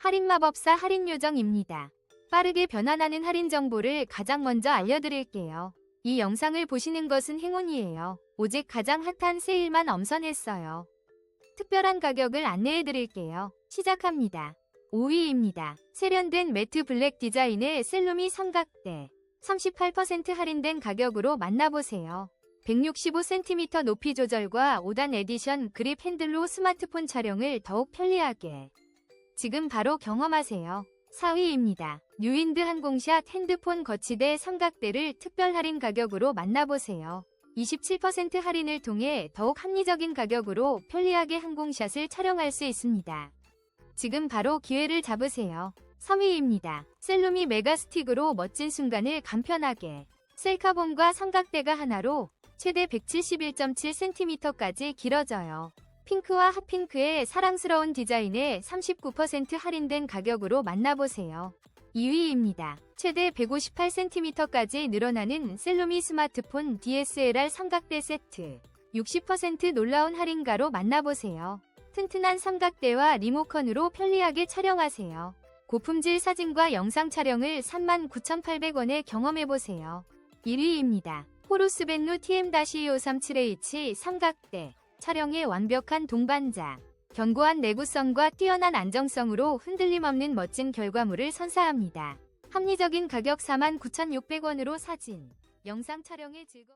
할인마법사 할인요정입니다. 빠르게 변환하는 할인 정보를 가장 먼저 알려드릴게요. 이 영상을 보시는 것은 행운이에요. 오직 가장 핫한 세일만 엄선했어요. 특별한 가격을 안내해드릴게요. 시작합니다. 5위입니다. 세련된 매트 블랙 디자인의 셀룸이 삼각대. 38% 할인된 가격으로 만나보세요. 165cm 높이 조절과 5단 에디션 그립 핸들로 스마트폰 촬영을 더욱 편리하게. 지금 바로 경험하세요. 4위입니다. 뉴윈드 항공샷 핸드폰 거치대 삼각대를 특별 할인 가격으로 만나보세요. 27% 할인을 통해 더욱 합리적인 가격으로 편리하게 항공샷을 촬영할 수 있습니다. 지금 바로 기회를 잡으세요. 3위입니다. 셀룸이 메가스틱으로 멋진 순간을 간편하게 셀카봉과 삼각대가 하나로 최대 171.7cm까지 길어져요. 핑크와 핫핑크의 사랑스러운 디자인에 39% 할인된 가격으로 만나보세요. 2위입니다. 최대 158cm까지 늘어나는 셀루미 스마트폰 DSLR 삼각대 세트. 60% 놀라운 할인가로 만나보세요. 튼튼한 삼각대와 리모컨으로 편리하게 촬영하세요. 고품질 사진과 영상 촬영을 39,800원에 경험해보세요. 1위입니다. 호루스벤루 TM-253-7H 삼각대. 촬영의 완벽한 동반자. 견고한 내구성과 뛰어난 안정성으로 흔들림 없는 멋진 결과물을 선사합니다. 합리적인 가격 49,600원으로 사진, 영상 촬영의 즐거